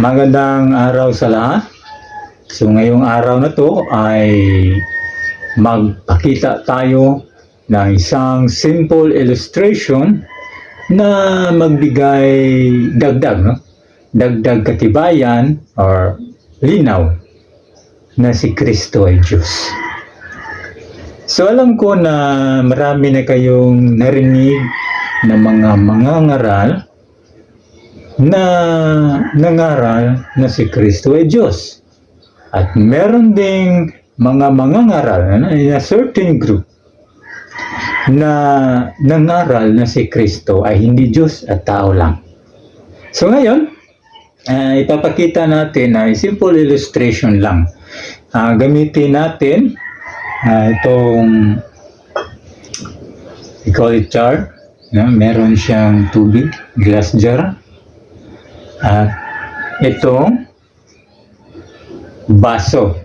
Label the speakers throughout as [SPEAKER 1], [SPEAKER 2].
[SPEAKER 1] Magandang araw sa lahat. So ngayong araw na to ay magpakita tayo ng isang simple illustration na magbigay dagdag, no? Dagdag katibayan or linaw na si Kristo ay Diyos. So alam ko na marami na kayong narinig na mga mangangaral na nangaral na si Kristo ay Diyos. At meron ding mga mangangaral na, na certain group na nangaral na si Kristo ay hindi Diyos at tao lang. So ngayon, ah, ipapakita natin ay simple illustration lang. Ah, gamitin natin ah, itong we call it jar. No? Meron siyang tubig, glass jar. At itong baso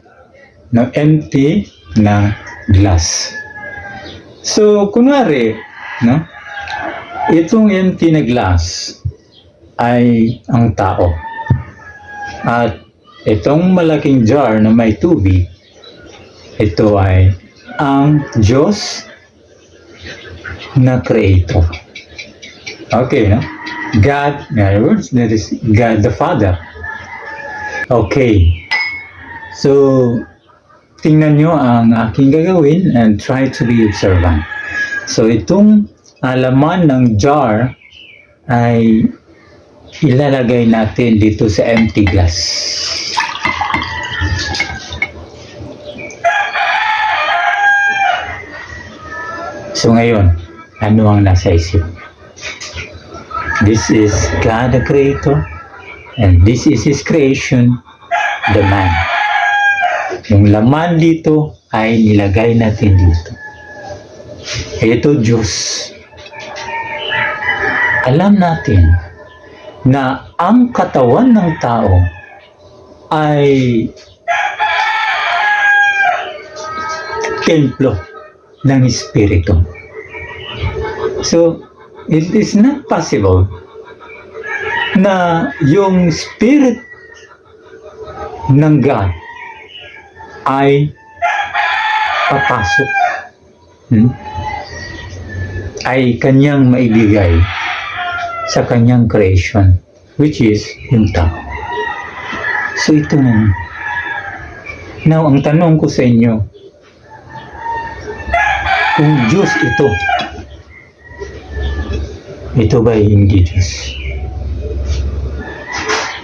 [SPEAKER 1] no empty na glass. So, kunwari, no? Itong empty na glass ay ang tao. At itong malaking jar na may tubig, ito ay ang Diyos na creator. Okay, no? God, in other words, that is God the Father. Okay. So, tingnan nyo ang aking gagawin and try to be observant. So, itong alaman ng jar ay ilalagay natin dito sa empty glass. So, ngayon, ano ang nasa isip? This is God the Creator and this is His creation, the man. Yung laman dito ay nilagay natin dito. Ito Diyos. Alam natin na ang katawan ng tao ay templo ng Espiritu. So, it is not possible na yung spirit ng God ay papasok hmm? ay kanyang maibigay sa kanyang creation which is yung tao. So ito na. Now, ang tanong ko sa inyo, kung Diyos ito, ito ba hindi Diyos?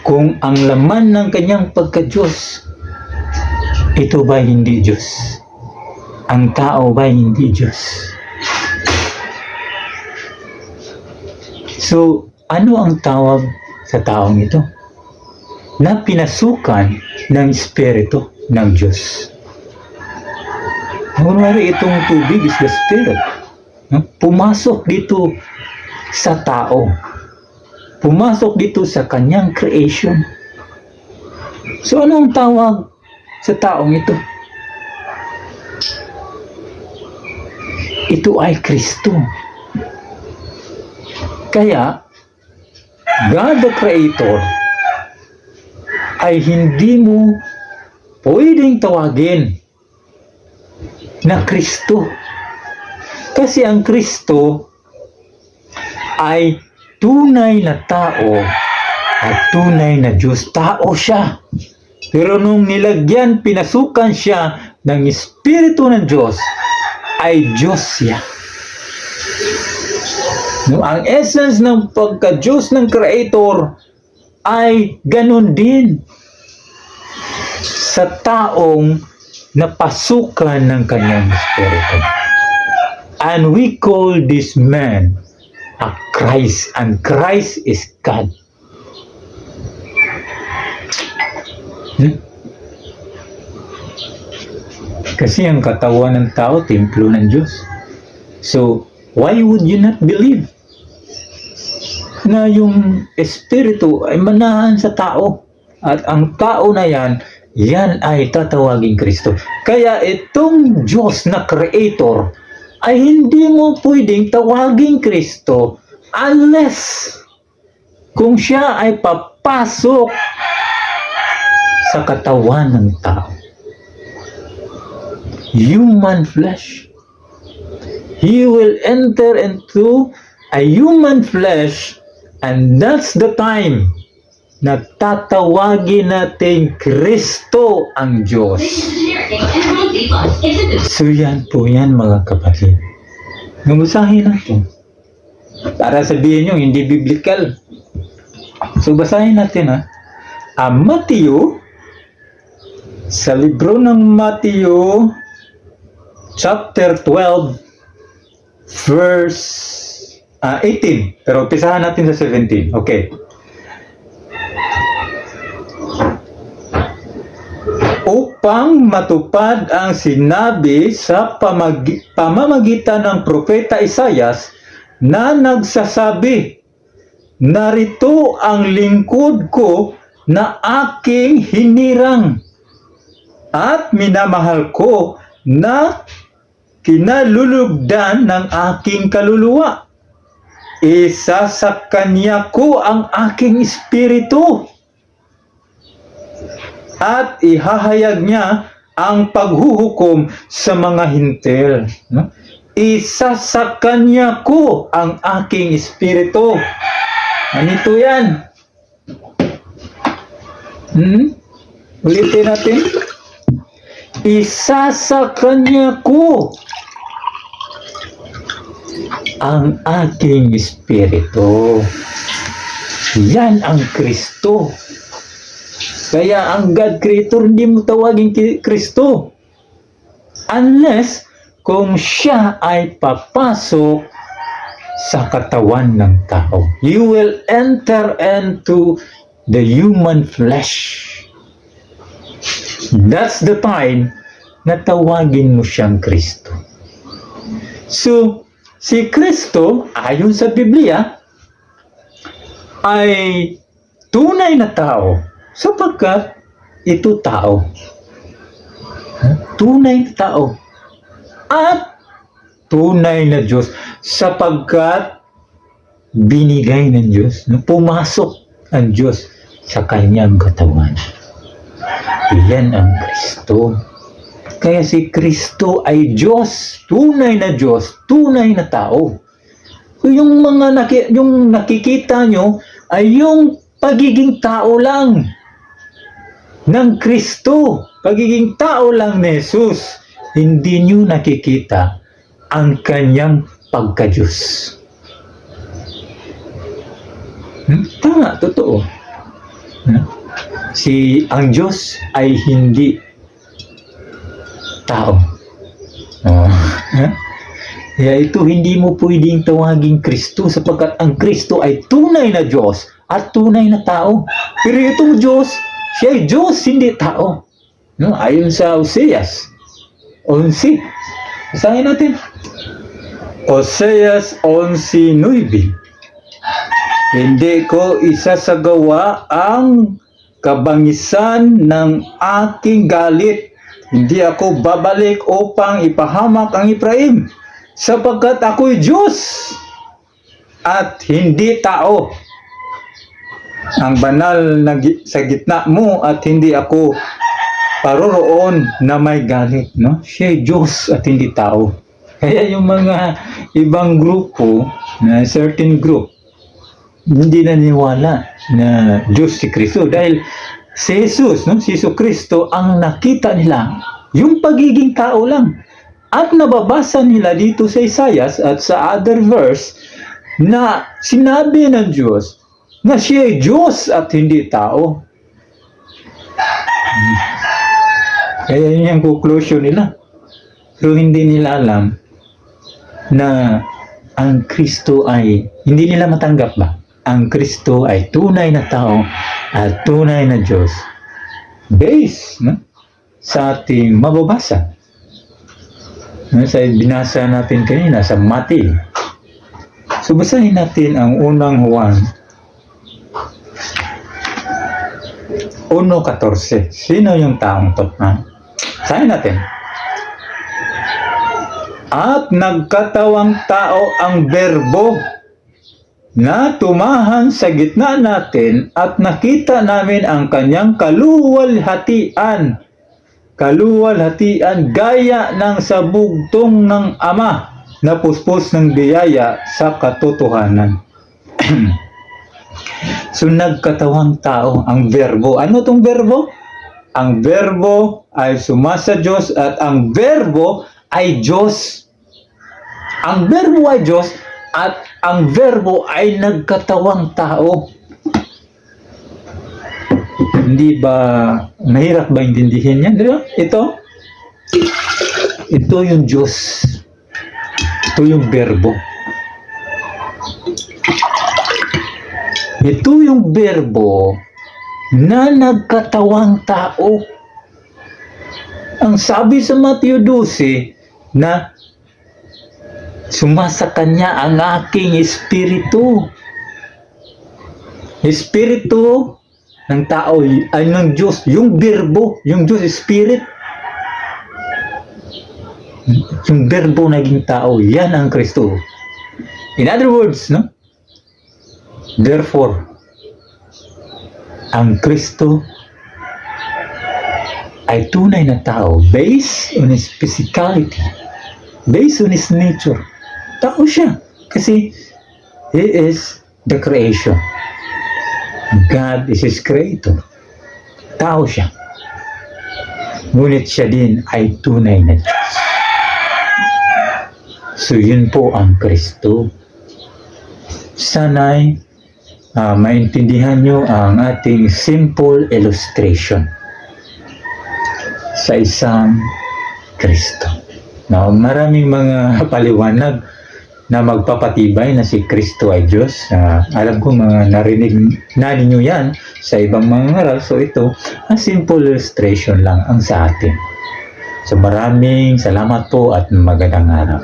[SPEAKER 1] Kung ang laman ng kanyang pagka-Diyos, ito ba hindi Diyos? Ang tao ba hindi Diyos? So, ano ang tawag sa taong ito? Na pinasukan ng Espiritu ng Diyos. Kunwari itong tubig is the Spirit. Pumasok dito sa tao. Pumasok dito sa kanyang creation. So ano ang tawag sa taong ito? Ito ay Kristo. Kaya, God the Creator ay hindi mo pwedeng tawagin na Kristo. Kasi ang Kristo ay tunay na tao at tunay na Diyos. Tao siya. Pero nung nilagyan, pinasukan siya ng Espiritu ng Diyos, ay Diyos siya. No, ang essence ng pagka-Diyos ng Creator ay ganun din sa taong napasukan ng kanyang Espiritu. And we call this man a Christ, and Christ is God. Hmm? Kasi ang katawan ng tao, templo ng Diyos. So, why would you not believe na yung Espiritu ay manahan sa tao? At ang tao na yan, yan ay tatawagin Kristo. Kaya itong Diyos na Creator ay hindi mo pwedeng tawagin Kristo unless kung siya ay papasok sa katawan ng tao. Human flesh. He will enter into a human flesh and that's the time na tatawagin natin Kristo ang Diyos. So yan po yan mga kapatid. Namusahin natin. Para sabihin nyo, hindi biblical. So basahin natin ha. Ang Matthew, sa libro ng Matthew, chapter 12, verse ah, 18. Pero pisahan natin sa 17. Okay. Upang matupad ang sinabi sa pamagi- pamamagitan ng propeta Isayas na nagsasabi, Narito ang lingkod ko na aking hinirang at minamahal ko na kinalulugdan ng aking kaluluwa. Isa sa kanya ko ang aking espiritu at ihahayag niya ang paghuhukom sa mga hintel. No? Isa sa kanya ko ang aking espiritu. Ganito yan. Hmm? Ulitin natin. Isa sa kanya ko ang aking espiritu. Yan ang Kristo. Kaya ang God Creator hindi mo tawagin ki- Kristo. Unless kung siya ay papasok sa katawan ng tao. You will enter into the human flesh. That's the time na tawagin mo siyang Kristo. So, si Kristo, ayon sa Biblia, ay tunay na tao sapagkat ito tao. Tunay na tao. At tunay na Diyos sapagkat binigay ng Diyos, pumasok ang Diyos sa kanyang katawan. Iyan ang Kristo. Kaya si Kristo ay Diyos, tunay na Diyos, tunay na tao. Yung mga naki, yung nakikita nyo ay yung pagiging tao lang ng Kristo. Pagiging tao lang ni Jesus. Hindi nyo nakikita ang kanyang pagka-Diyos. Hmm? Tama, totoo. Hmm? Si ang Diyos ay hindi tao. Oh. Hmm? Kaya ito hindi mo pwedeng tawagin Kristo sapagkat ang Kristo ay tunay na Diyos at tunay na tao. Pero itong Diyos, siya ay Diyos, hindi tao. No? Ayon sa Oseas 11. Basahin natin. Oseas 11.9 Hindi ko isasagawa ang kabangisan ng aking galit. Hindi ako babalik upang ipahamak ang Ephraim sapagkat ako'y Diyos at hindi tao. Ang banal na sa gitna mo at hindi ako paroroon na may galit. No? Siya Diyos at hindi tao. Kaya yung mga ibang grupo, na certain group, hindi naniwala na Diyos si Kristo dahil si Jesus, no? si Jesu Kristo, ang nakita nila, yung pagiging tao lang. At nababasa nila dito sa Isaiah at sa other verse na sinabi ng Diyos na siya ay Diyos at hindi tao. Kaya yun yung conclusion nila. Pero hindi nila alam na ang Kristo ay, hindi nila matanggap ba? Ang Kristo ay tunay na tao at tunay na Diyos. Based no? sa ating mababasa. No, sa binasa natin kanina sa Mati. So basahin natin ang unang Juan 1.14. Sino yung taong to? Ha? Basahin natin. At nagkatawang tao ang berbo na tumahan sa gitna natin at nakita namin ang kanyang kaluwalhatian. Kaluwalhatian gaya ng sabugtong ng Ama na puspos ng biyaya sa katotohanan. so nagkatawang tao ang verbo. Ano tong verbo? Ang verbo ay sumasa Diyos at ang verbo ay Diyos. Ang verbo ay Diyos at ang verbo ay nagkatawang tao. Hindi ba mahirap ba intindihin yan? Di ba? Ito, ito yung Diyos. Ito yung verbo. Ito yung verbo na nagkatawang tao. Ang sabi sa Matthew 12 na sumasa kanya ang aking espiritu. Espiritu ng tao ay ng Diyos. Yung verbo, yung Diyos, spirit. Yung verbo naging tao, yan ang Kristo. In other words, no? Therefore, ang Kristo ay tunay na tao based on his physicality, based on his nature. Tao siya kasi he is the creation. God is his creator. Tao siya. Ngunit siya din ay tunay na Diyos. So yun po ang Kristo. Sana'y ah, maintindihan nyo ang ating simple illustration sa isang Kristo. Now, maraming mga paliwanag na magpapatibay na si Kristo ay Diyos. Ah, alam ko mga narinig na ninyo yan sa ibang mga ngaral. So ito, a simple illustration lang ang sa atin. So maraming salamat po at magandang araw.